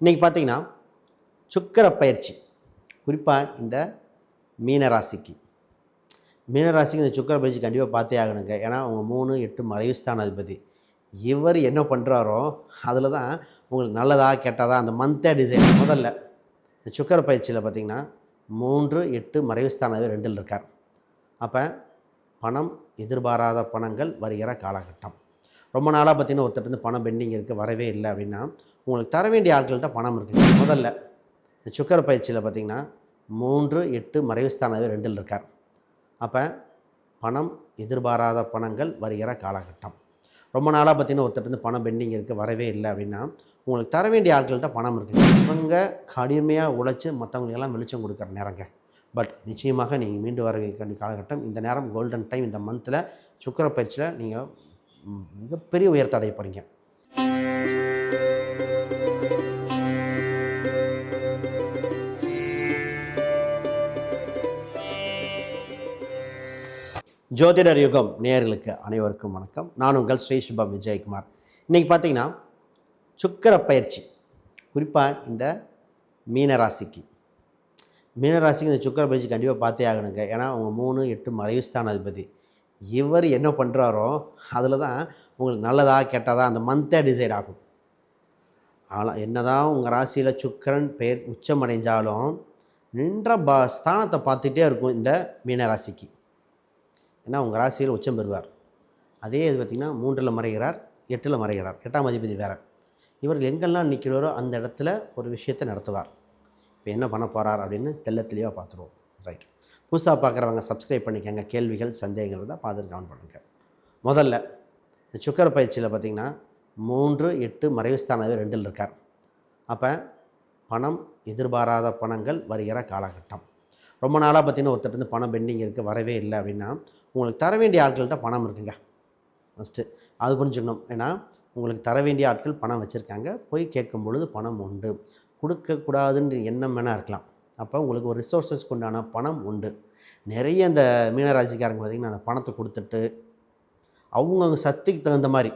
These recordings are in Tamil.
இன்றைக்கி பார்த்தீங்கன்னா சுக்கர பயிற்சி குறிப்பாக இந்த மீனராசிக்கு. மீனராசிக்கு இந்த சுக்கர பயிற்சி கண்டிப்பாக பார்த்தே ஆகணுங்க. ஏன்னா அவங்க மூணு எட்டு மறைவுஸ்தான அதிபதி இவர் என்ன பண்ணுறாரோ அதில் தான் உங்களுக்கு நல்லதா கெட்டதா அந்த மந்தே டிசைன் முதல்ல. இந்த சுக்கர பயிற்சியில் பார்த்தீங்கன்னா மூன்று எட்டு மறைவுஸ்தானவே ரெண்டில் இருக்கார். அப்போ பணம் எதிர்பாராத பணங்கள் வருகிற காலகட்டம். ரொம்ப நாளாக பார்த்தீங்கன்னா ஒருத்தர் பணம் பெண்டிங் இருக்குது வரவே இல்லை அப்படின்னா உங்களுக்கு தர வேண்டிய ஆட்கள்கிட்ட பணம் இருக்குது. முதல்ல இந்த சுக்கர பயிற்சியில் பார்த்தீங்கன்னா மூன்று எட்டு மறைவுஸ்தானவே ரெண்டில் இருக்கார். அப்போ பணம் எதிர்பாராத பணங்கள் வருகிற காலகட்டம். ரொம்ப நாளாக பார்த்தீங்கன்னா ஒருத்தர் பணம் பெண்டிங் இருக்குது வரவே இல்லை அப்படின்னா உங்களுக்கு தர வேண்டிய ஆட்கள்கிட்ட பணம் இருக்குது. இவங்க கடுமையாக உழைச்சி மற்றவங்களுக்கெல்லாம் வெளிச்சம் கொடுக்குற நேரங்க. பட் நிச்சயமாக நீங்கள் மீண்டு வர வேண்டிய காலகட்டம் இந்த நேரம் கோல்டன் டைம் இந்த மந்தில் சுக்கர பயிற்சியில் நீங்கள் மிகப்பெரிய உயர்த்த அடைய போகிறீங்க ஜோதிடர் யுகம் நேயர்களுக்கு அனைவருக்கும் வணக்கம். நான் உங்கள் ஸ்ரீ சுபம் விஜயகுமார். இன்றைக்கி பார்த்தீங்கன்னா சுக்கர பயிற்சி. குறிப்பாக இந்த மீனராசிக்கு. மீனராசிக்கு இந்த சுக்கர பயிற்சி கண்டிப்பாக பார்த்தே ஆகணுங்க. ஏன்னா அவங்க மூணு எட்டு மறைவுஸ்தான அதிபதி இவர் என்ன பண்ணுறாரோ அதில் தான் உங்களுக்கு நல்லதா கெட்டதா அந்த மந்தே டிசைட் ஆகும். ஆனால் என்னதான் உங்கள் ராசியில் சுக்கரன் பெயர் உச்சமடைஞ்சாலும் நின்ற ப ஸ்தானத்தை பார்த்துட்டே இருக்கும் இந்த மீனராசிக்கு. ஏன்னா உங்கள் ராசியில் உச்சம் பெறுவார். அதே இது பார்த்திங்கன்னா மூன்றில் மறைகிறார் எட்டில் மறைகிறார். எட்டாம் அதிபதி வேறு. இவர்கள் எங்கெல்லாம் நிற்கிறாரோ அந்த இடத்துல ஒரு விஷயத்தை நடத்துவார். இப்போ என்ன பண்ண போகிறார் அப்படின்னு தெள்ள தெளிவாக பார்த்துருவோம் ரைட் புதுசாக பார்க்குறவங்க சப்ஸ்கிரைப் பண்ணிக்கங்க. கேள்விகள் சந்தேகங்கள் இருந்தால் பார்த்துட்டு கவனம் பண்ணுங்கள் முதல்ல இந்த சுக்கர பயிற்சியில் பார்த்திங்கன்னா மூன்று எட்டு மறைவுஸ்தானவே ரெண்டில் இருக்கார். அப்போ பணம் எதிர்பாராத பணங்கள் வருகிற காலகட்டம். ரொம்ப நாளாக பார்த்தீங்கன்னா ஒருத்தர் இருந்து பணம் பெண்டிங் இருக்குது வரவே இல்லை அப்படின்னா உங்களுக்கு தர வேண்டிய ஆட்கள்கிட்ட பணம் இருக்குங்க. ஃபஸ்ட்டு அது புரிஞ்சுக்கணும். ஏன்னா உங்களுக்கு தர வேண்டிய ஆட்கள் பணம் வச்சுருக்காங்க. போய் கேட்கும் பொழுது பணம் உண்டு. கொடுக்கக்கூடாதுன்ற எண்ணம் வேணால் இருக்கலாம். அப்போ உங்களுக்கு ஒரு ரிசோர்ஸஸ் உண்டான பணம் உண்டு. நிறைய அந்த மீனராசிக்காரங்க பார்த்திங்கன்னா அந்த பணத்தை கொடுத்துட்டு அவங்கவுங்க சக்திக்கு தகுந்த மாதிரி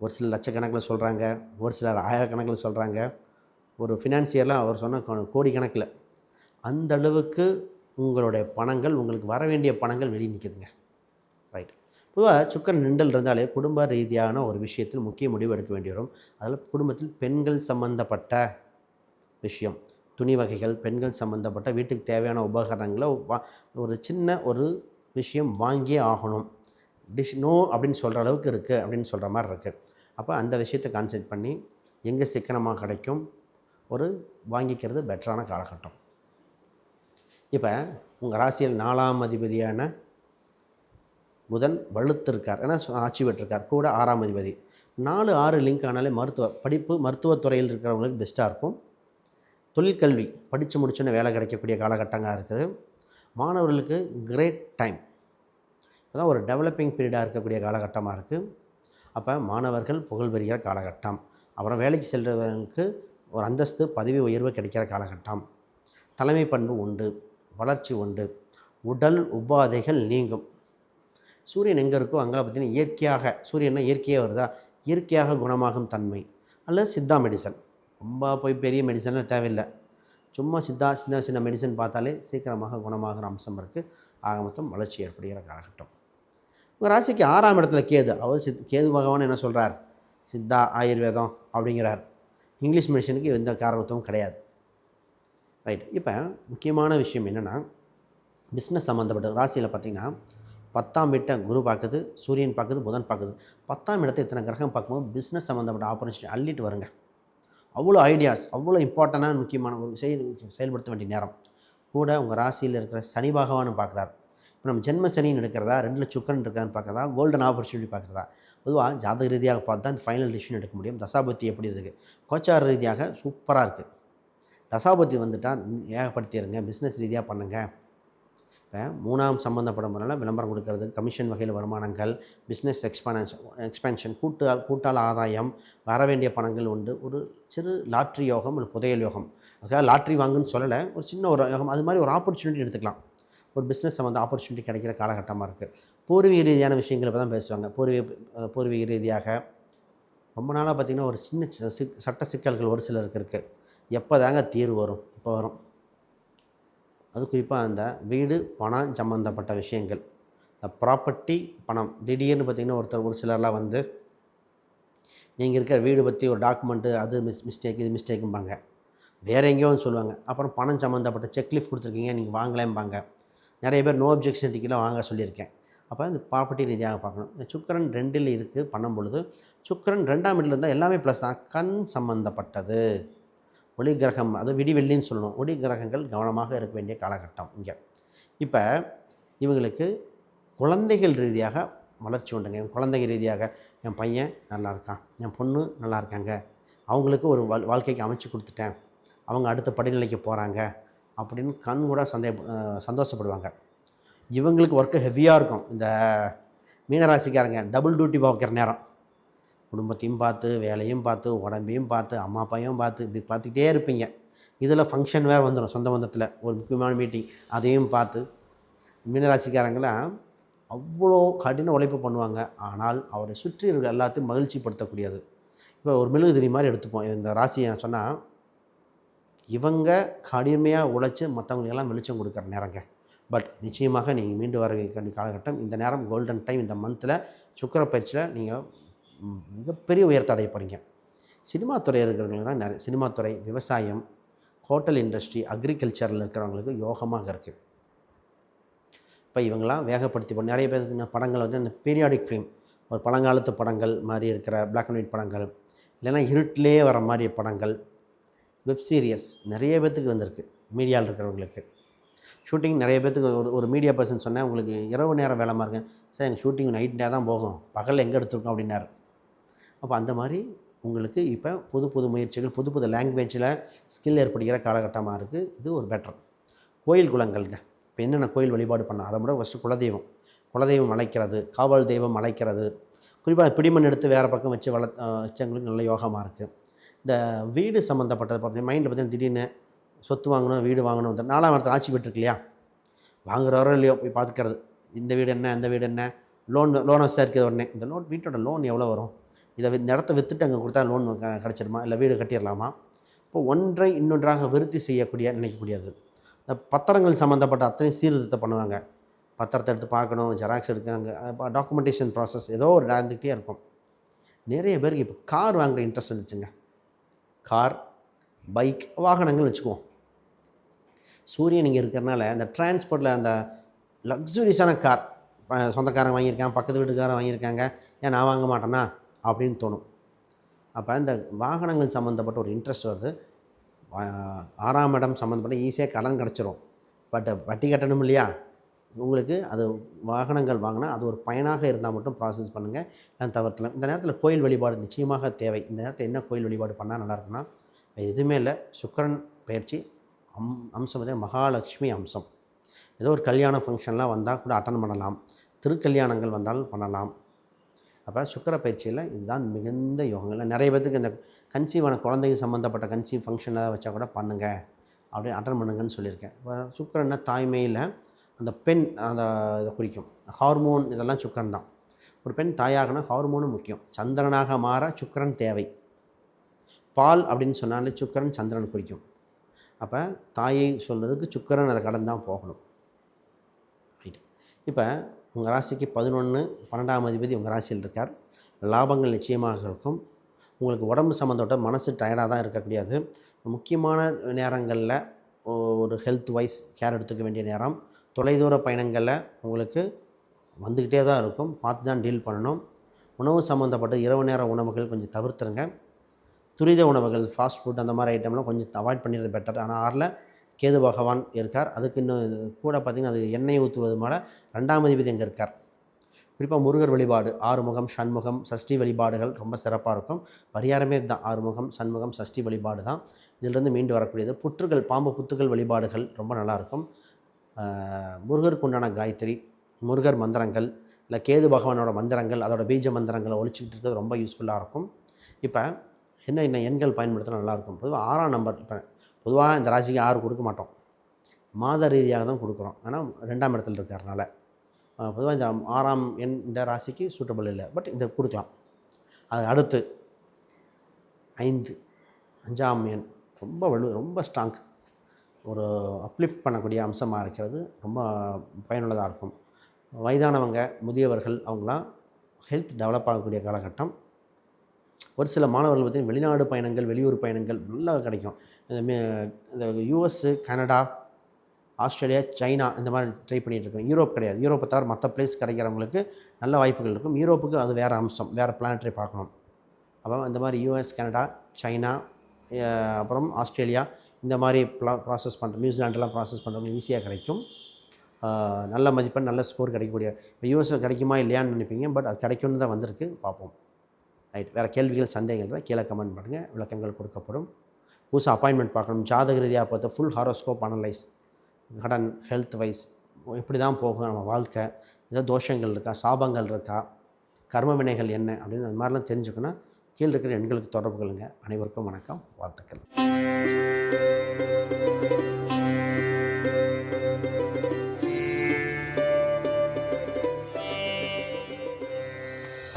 ஒரு சில லட்சக்கணக்கில் சொல்கிறாங்க ஒரு சிலர் ஆயிரக்கணக்கில் சொல்கிறாங்க ஒரு ஃபினான்சியர்லாம் அவர் சொன்ன கோடி கணக்கில் அந்த அளவுக்கு உங்களுடைய பணங்கள் உங்களுக்கு வர வேண்டிய பணங்கள் வெளியே நிற்குதுங்க ரைட் பொதுவாக சுக்கரன் நிண்டல் இருந்தாலே குடும்ப ரீதியான ஒரு விஷயத்தில் முக்கிய முடிவு எடுக்க வேண்டி வரும். அதில் குடும்பத்தில் பெண்கள் சம்பந்தப்பட்ட விஷயம் துணி வகைகள் பெண்கள் சம்மந்தப்பட்ட வீட்டுக்கு தேவையான உபகரணங்களை வா ஒரு சின்ன ஒரு விஷயம் வாங்கியே ஆகணும். டிஷ் நோ அப்படின்னு சொல்கிற அளவுக்கு இருக்குது அப்படின்னு சொல்கிற மாதிரி இருக்குது அப்போ அந்த விஷயத்தை கான்சென்ட் பண்ணி எங்கே சிக்கனமாக கிடைக்கும்? ஒரு வாங்கிக்கிறது பெட்டரான காலகட்டம். இப்போ உங்கள் ராசியில் நாலாம் அதிபதியான புதன் வலுத்திருக்கார். ஏன்னா சு- ஆட்சி பெற்றிருக்கார். கூட ஆறாம் அதிபதி. நாலு ஆறு லிங்க் ஆனாலே மருத்துவ படிப்பு மருத்துவத்துறையில் இருக்கிறவங்களுக்கு பெஸ்ட்டாக இருக்கும். தொழிற்கல்வி படித்து முடிச்சோன்னே வேலை கிடைக்கக்கூடிய காலகட்டமாக இருக்குது. மாணவர்களுக்கு கிரேட் டைம் இப்போதான் ஒரு டெவலப்பிங் பீரியடாக இருக்கக்கூடிய காலகட்டமாக இருக்குது அப்போ மாணவர்கள் புகழ் பெறுகிற காலகட்டம். அப்புறம் வேலைக்கு செல்கிறவங்களுக்கு ஒரு அந்தஸ்து பதவி உயர்வு கிடைக்கிற காலகட்டம். தலைமை பண்பு உண்டு. வளர்ச்சி உண்டு. உடல் உபாதைகள் நீங்கும். சூரியன் எங்கே இருக்கோ அங்கே பார்த்தீங்கன்னா இயற்கையாக சூரியன்னா இயற்கையாக வருதா? இயற்கையாக குணமாகும் தன்மை. அல்லது சித்தா மெடிசன் ரொம்ப போய் பெரிய மெடிசன்லாம் தேவையில்லை. சும்மா சித்தா சின்ன சின்ன மெடிசன் பார்த்தாலே சீக்கிரமாக குணமாகிற அம்சம் இருக்குது ஆக மொத்தம் வளர்ச்சி ஏற்படுகிற காலகட்டம். உங்கள் ராசிக்கு ஆறாம் இடத்துல கேது. அவர் சித் கேது பகவான் என்ன சொல்கிறார் சித்தா ஆயுர்வேதம் அப்படிங்கிறார். இங்கிலீஷ் மெடிசனுக்கு எந்த காரணத்துவம் கிடையாது. ரைட் இப்போ முக்கியமான விஷயம் என்னென்னா பிஸ்னஸ் சம்மந்தப்பட்ட ராசியில் பார்த்தீங்கன்னா பத்தாம் வீட்டை குரு பார்க்குது சூரியன் பார்க்குது புதன் பார்க்குது பத்தாம் இடத்தை இத்தனை கிரகம் பார்க்கும்போது பிஸ்னஸ் சம்மந்தப்பட்ட ஆப்பர்ச்சுனிட்டி அள்ளிட்டு வருங்க. அவ்வளோ ஐடியாஸ் அவ்வளோ இம்பார்ட்டண்டான முக்கியமான ஒரு செயல் செயல்படுத்த வேண்டிய நேரம். கூட உங்கள் ராசியில் இருக்கிற சனி பகவானும் பார்க்குறாரு இப்போ நம்ம ஜென்ம சனின்னு எடுக்கிறதா ரெண்டில் சுக்கரன் இருக்கான்னு பார்க்குறதா கோல்டன் ஆப்பர்ச்சுனிட்டி பார்க்குறதா பொதுவாக ஜாதக ரீதியாக பார்த்து தான் இந்த ஃபைனல் டிசிஷன் எடுக்க முடியும். தசாபத்தி எப்படி இருக்குது கோச்சார ரீதியாக சூப்பராக இருக்குது தசாபதி வந்துட்டால் ஏகப்படுத்திடுங்க பிஸ்னஸ் ரீதியாக பண்ணுங்கள் இப்போ மூணாம் சம்மந்தப்படமுறையில் விளம்பரம் கொடுக்கறது கமிஷன் வகையில் வருமானங்கள் பிஸ்னஸ் எக்ஸ்பான்ஷன் எக்ஸ்பென்ஷன் கூட்டால் கூட்டால் ஆதாயம் வர வேண்டிய பணங்கள் உண்டு. ஒரு சிறு லாட்ரி யோகம் ஒரு புதையல் யோகம். அதுக்காக லாட்ரி வாங்குன்னு சொல்லலை ஒரு சின்ன ஒரு யோகம். அது மாதிரி ஒரு ஆப்பர்ச்சுனிட்டி எடுத்துக்கலாம். ஒரு பிஸ்னஸ் சம்மந்த ஆப்பர்ச்சுனிட்டி கிடைக்கிற காலகட்டமாக இருக்குது பூர்வீக ரீதியான விஷயங்களை இப்போ தான் பேசுவாங்க. பூர்வீக பூர்வீக ரீதியாக ரொம்ப நாளாக பார்த்திங்கன்னா ஒரு சின்ன சிக் சட்ட சிக்கல்கள் ஒரு சிலருக்கு இருக்குது எப்போ தாங்க தீர்வு வரும்? இப்போ வரும்? அது குறிப்பாக அந்த வீடு பணம் சம்மந்தப்பட்ட விஷயங்கள். இந்த ப்ராப்பர்ட்டி பணம் திடீர்னு பார்த்திங்கன்னா ஒருத்தர் ஒரு சிலர்லாம் வந்து நீங்கள் இருக்கிற வீடு பற்றி ஒரு டாக்குமெண்ட்டு அது மிஸ் மிஸ்டேக் இது மிஸ்டேக்கும்பாங்க வேறு எங்கேயோ வந்து சொல்லுவாங்க. அப்புறம் பணம் சம்மந்தப்பட்ட செக்லிஃப்ட் கொடுத்துருக்கீங்க நீங்கள் வாங்கலேம்பாங்க. நிறைய பேர் நோ அப்ஜெக்ஷன் டிக்கெட்லாம் வாங்க சொல்லியிருக்கேன். அப்போ இந்த ப்ராப்பர்ட்டி ரீதியாக பார்க்கணும். இந்த சுக்கரன் ரெண்டில் இருக்குது பண்ணும் பொழுது சுக்கரன் ரெண்டாம் இடத்துல இருந்தால் எல்லாமே ப்ளஸ் தான். கண் சம்மந்தப்பட்டது ஒளி கிரகம் அது விடிவெள்ளின்னு சொல்லணும். ஒளி கிரகங்கள் கவனமாக இருக்க வேண்டிய காலகட்டம் இங்கே. இப்போ இவங்களுக்கு குழந்தைகள் ரீதியாக வளர்ச்சி உண்டுங்க. என் குழந்தைகள் ரீதியாக என் பையன் நல்லா இருக்கான் என் பொண்ணு நல்லா இருக்காங்க அவங்களுக்கு ஒரு வாழ் வாழ்க்கைக்கு அமைச்சு கொடுத்துட்டேன் அவங்க அடுத்த படிநிலைக்கு போகிறாங்க அப்படின்னு கண் கூட சந்தே சந்தோஷப்படுவாங்க. இவங்களுக்கு ஒர்க்கு ஹெவியாக இருக்கும். இந்த மீனராசிக்காரங்க டபுள் டியூட்டி பார்க்குற நேரம். குடும்பத்தையும் பார்த்து வேலையும் பார்த்து உடம்பையும் பார்த்து அம்மா அப்பாவையும் பார்த்து இப்படி பார்த்துக்கிட்டே இருப்பீங்க. இதில் ஃபங்க்ஷன் வேறு வந்துடும் சொந்த பந்தத்தில். ஒரு முக்கியமான மீட்டிங் அதையும் பார்த்து. மீனராசிக்காரங்களாம் அவ்வளோ கடின உழைப்பு பண்ணுவாங்க. ஆனால் அவரை சுற்றி இருக்கிற எல்லாத்தையும் மகிழ்ச்சிப்படுத்தக்கூடியது. இப்போ ஒரு மெழுகுதிரி மாதிரி எடுத்துப்போம். இந்த ராசியை சொன்னால் இவங்க கடுமையாக உழைச்சி மற்றவங்களுக்கெல்லாம் வெளிச்சம் கொடுக்குற நேரங்க பட் நிச்சயமாக நீங்கள் மீண்டு வர காலகட்டம் இந்த நேரம் கோல்டன் டைம் இந்த மந்தில் சுக்கர பயிற்சியில் நீங்கள் மிகப்பெரிய உயரத்தை அடைய போகிறீங்க சினிமா துறை இருக்கிறவங்களுக்கு தான் நிறைய சினிமா துறை விவசாயம் ஹோட்டல் இண்டஸ்ட்ரி அக்ரிகல்ச்சரில் இருக்கிறவங்களுக்கு யோகமாக இருக்குது இப்போ இவங்களாம் வேகப்படுத்தி போ- நிறைய பேர் இந்த படங்கள் வந்து அந்த பீரியாடிக் ஃபிலிம் ஒரு பழங்காலத்து படங்கள் மாதிரி இருக்கிற பிளாக் அண்ட் ஒயிட் படங்கள் இல்லைன்னா இருட்டிலே வர மாதிரி படங்கள் வெப் சீரியஸ் நிறைய பேர்த்துக்கு வந்திருக்கு மீடியாவில் இருக்கிறவங்களுக்கு. ஷூட்டிங் நிறைய பேர்த்துக்கு ஒரு ஒரு மீடியா பர்சன் சொன்னேன் உங்களுக்கு இரவு நேரம் வேலை இருக்கேன் சார் எங்கள் ஷூட்டிங் நைட் தான் போகும். பகல் எங்கே எடுத்துருக்கோம்? அப்படின்னாரு. அப்போ அந்த மாதிரி உங்களுக்கு இப்போ புது புது முயற்சிகள் புது புது லாங்குவேஜில் ஸ்கில் ஏற்படுகிற காலகட்டமாக இருக்குது இது ஒரு பெட்டர் கோயில் குளங்கள்ங்க. இப்போ என்னென்ன கோயில் வழிபாடு பண்ணால் அதை விட ஃபஸ்ட்டு குலதெய்வம். குலதெய்வம் அழைக்கிறது காவல் தெய்வம் அழைக்கிறது. குறிப்பாக பிடிமண் எடுத்து வேறு பக்கம் வச்சு வள வச்சவங்களுக்கு நல்ல யோகமாக இருக்குது இந்த வீடு சம்மந்தப்பட்டது பார்த்தீங்கன்னா மைண்டில் பார்த்தீங்கன்னா திடீர்னு சொத்து வாங்கணும் வீடு வாங்கணும் இந்த நாலாம் இடத்துல ஆட்சி பெற்றிருக்கு இல்லையா வாங்குறவரோ இல்லையோ போய் பார்த்துக்கிறது இந்த வீடு என்ன இந்த வீடு என்ன? லோன் லோன் விசாரிக்கிறது உடனே. இந்த லோன் வீட்டோட லோன் எவ்வளோ வரும்? இதை நடத்த இந்த இடத்த விற்றுட்டு அங்கே கொடுத்தா லோன் கிடச்சிருமா? இல்லை வீடு கட்டிடலாமா? இப்போ ஒன்றை இன்னொன்றாக விருத்தி செய்யக்கூடிய நினைக்கக்கூடியது. இந்த பத்திரங்கள் சம்மந்தப்பட்ட அத்தனை சீர்திருத்தம் பண்ணுவாங்க. பத்திரத்தை எடுத்து பார்க்கணும் ஜெராக்ஸ் எடுக்காங்க டாக்குமெண்டேஷன் ப்ராசஸ் ஏதோ ஒரு நடந்துக்கிட்டே இருக்கும். நிறைய பேருக்கு இப்போ கார் வாங்குற இன்ட்ரெஸ்ட் வந்துச்சுங்க. கார் பைக் வாகனங்கள் வச்சுக்குவோம். சூரியன் இங்கே இருக்கிறனால அந்த டிரான்ஸ்போர்ட்டில் அந்த லக்ஸுரியஸான கார் சொந்தக்காரன் வாங்கியிருக்கான் பக்கத்து வீட்டுக்காரன் வாங்கியிருக்காங்க. ஏன் நான் வாங்க மாட்டேன்னா அப்படின்னு தோணும். அப்போ இந்த வாகனங்கள் சம்மந்தப்பட்ட ஒரு இன்ட்ரெஸ்ட் வருது. ஆறாம் இடம் சம்மந்தப்பட்ட ஈஸியாக கடன் கிடச்சிரும். பட் வட்டி கட்டணும் இல்லையா? உங்களுக்கு அது வாகனங்கள் வாங்கினா அது ஒரு பயனாக இருந்தால் மட்டும் ப்ராசஸ் பண்ணுங்கள் நான் தவிர்க்கலாம் இந்த நேரத்தில் கோயில் வழிபாடு நிச்சயமாக தேவை. இந்த நேரத்தில் என்ன கோயில் வழிபாடு பண்ணால் நல்லா இருக்குன்னா எதுவுமே இல்லை. சுக்கிரன் பயிற்சி அம் அம்சம் வந்து மகாலட்சுமி அம்சம். ஏதோ ஒரு கல்யாண ஃபங்க்ஷன்லாம் வந்தால் கூட அட்டன் பண்ணலாம். திருக்கல்யாணங்கள் வந்தாலும் பண்ணலாம். அப்போ சுக்கர பயிற்சியில் இதுதான் மிகுந்த யோகங்கள். நிறைய பேர்த்துக்கு இந்த கன்சீவான குழந்தைக்கு சம்மந்தப்பட்ட கன்சீவ் ஃபங்க்ஷன் எதாவது வச்சா கூட பண்ணுங்க அப்படி அட்டன் பண்ணுங்கன்னு சொல்லியிருக்கேன். இப்போ சுக்கரன்னா தாய்மையில் அந்த பெண் அந்த இதை குறிக்கும். ஹார்மோன் இதெல்லாம் சுக்கரன் தான். ஒரு பெண் தாயாகனா ஹார்மோனும் முக்கியம். சந்திரனாக மாற சுக்கிரன் தேவை. பால் அப்படின்னு சொன்னாலே சுக்கிரன் சந்திரன் குறிக்கும். அப்போ தாயை சொல்கிறதுக்கு சுக்கரன் அதை கடந்து தான் போகணும். ரைட் இப்போ உங்கள் ராசிக்கு பதினொன்று பன்னெண்டாம் அதிபதி உங்கள் ராசியில் இருக்கார். லாபங்கள் நிச்சயமாக இருக்கும். உங்களுக்கு உடம்பு சம்மந்தப்பட்ட மனசு டயர்டாக தான் இருக்கக்கூடியது. முக்கியமான நேரங்களில் ஒரு ஹெல்த் வைஸ் கேர் எடுத்துக்க வேண்டிய நேரம். தொலைதூர பயணங்களில் உங்களுக்கு வந்துக்கிட்டே தான் இருக்கும். பார்த்து தான் டீல் பண்ணணும். உணவு சம்மந்தப்பட்ட இரவு நேர உணவுகள் கொஞ்சம் தவிர்த்துருங்க. துரித உணவுகள் ஃபாஸ்ட் ஃபுட் அந்த மாதிரி ஐட்டம்லாம் கொஞ்சம் அவாய்ட் பண்ணிடுறது பெட்டர் ஆனால் ஆறில் கேது பகவான் இருக்கார். அதுக்கு இன்னும் இது கூட பார்த்திங்கன்னா அது எண்ணெய் ஊற்றுவது மேலே ரெண்டாம் அதிபதி அங்கே இருக்கார். குறிப்பாக முருகர் வழிபாடு ஆறுமுகம் சண்முகம் சஷ்டி வழிபாடுகள் ரொம்ப சிறப்பாக இருக்கும். பரிகாரமே இதுதான். ஆறுமுகம் சண்முகம் சஷ்டி வழிபாடு தான். இதிலிருந்து மீண்டு வரக்கூடியது புற்றுகள் பாம்பு புத்துகள் வழிபாடுகள் ரொம்ப நல்லாயிருக்கும் ஆஹ் முருகருக்கு உண்டான காயத்ரி முருகர் மந்திரங்கள் இல்லை கேது பகவானோட மந்திரங்கள் அதோட பீஜ மந்திரங்களை ஒழிச்சிக்கிட்டு இருக்கிறது ரொம்ப யூஸ்ஃபுல்லாக இருக்கும். இப்போ என்ன என்ன எண்கள் பயன்படுத்தினா நல்லாயிருக்கும் பொதுவாக ஆறாம் நம்பர் இப்போ பொதுவாக இந்த ராசிக்கு ஆறு கொடுக்க மாட்டோம். மாத ரீதியாக தான் கொடுக்குறோம். ஆனால் ரெண்டாம் இடத்துல இருக்கிறதுனால. பொதுவாக இந்த ஆறாம் எண் இந்த ராசிக்கு சூட்டபிள் இல்லை. பட் இதை கொடுக்கலாம். அது அடுத்து ஐந்து அஞ்சாம் எண் ரொம்ப வலு ரொம்ப ஸ்ட்ராங் ஒரு அப்லிஃப்ட் பண்ணக்கூடிய அம்சமாக இருக்கிறது. ரொம்ப பயனுள்ளதாக இருக்கும். வயதானவங்க முதியவர்கள் அவங்களாம் ஹெல்த் டெவலப் ஆகக்கூடிய காலகட்டம். ஒரு சில மாணவர்கள் பார்த்திங்கன்னா வெளிநாடு பயணங்கள் வெளியூர் பயணங்கள் நல்லா கிடைக்கும். இந்த மே இந்த யூஎஸ்ஸு கனடா ஆஸ்திரேலியா சைனா இந்த மாதிரி ட்ரை பண்ணிகிட்டு இருக்கோம். யூரோப் கிடையாது. யூரோப்பை தவிர மற்ற பிளேஸ் கிடைக்கிறவங்களுக்கு நல்ல வாய்ப்புகள் இருக்கும். யூரோப்புக்கு அது வேறு அம்சம். வேறு பிளானட்ரி பார்க்கணும். அப்போ இந்த மாதிரி யூஎஸ் கனடா சைனா அப்புறம் ஆஸ்திரேலியா இந்த மாதிரி ப்ளா ப்ராசஸ் பண்ணுற நியூசிலாண்டெலாம் ப்ராசஸ் பண்ணுறவங்க ஈஸியாக கிடைக்கும். நல்ல மதிப்பெண் நல்ல ஸ்கோர் கிடைக்கக்கூடிய இப்போ யூஎஸ்ல கிடைக்குமா இல்லையான்னு நினைப்பீங்க. பட் அது கிடைக்கும்னு தான் வந்திருக்கு. பார்ப்போம். ரைட் வேறு கேள்விகள் சந்தேகங்கள் தான் கீழே கமெண்ட் பண்ணுங்கள் விளக்கங்கள் கொடுக்கப்படும். புதுசாக அப்பாயின்மெண்ட் பார்க்கணும். ஜாதக ரீதியாக பார்த்து ஃபுல் ஹாரோஸ்கோப் அனலைஸ் கடன் ஹெல்த் வைஸ் இப்படி தான் போகும் நம்ம வாழ்க்கை? ஏதோ தோஷங்கள் இருக்கா? சாபங்கள் இருக்கா? கர்ம வினைகள் என்ன? அப்படின்னு அந்த மாதிரிலாம் தெரிஞ்சுக்கணும் கீழே இருக்கிற எண்களுக்கு தொடர்பு கொள்ளுங்கள் அனைவருக்கும் வணக்கம். வாழ்த்துக்கள்.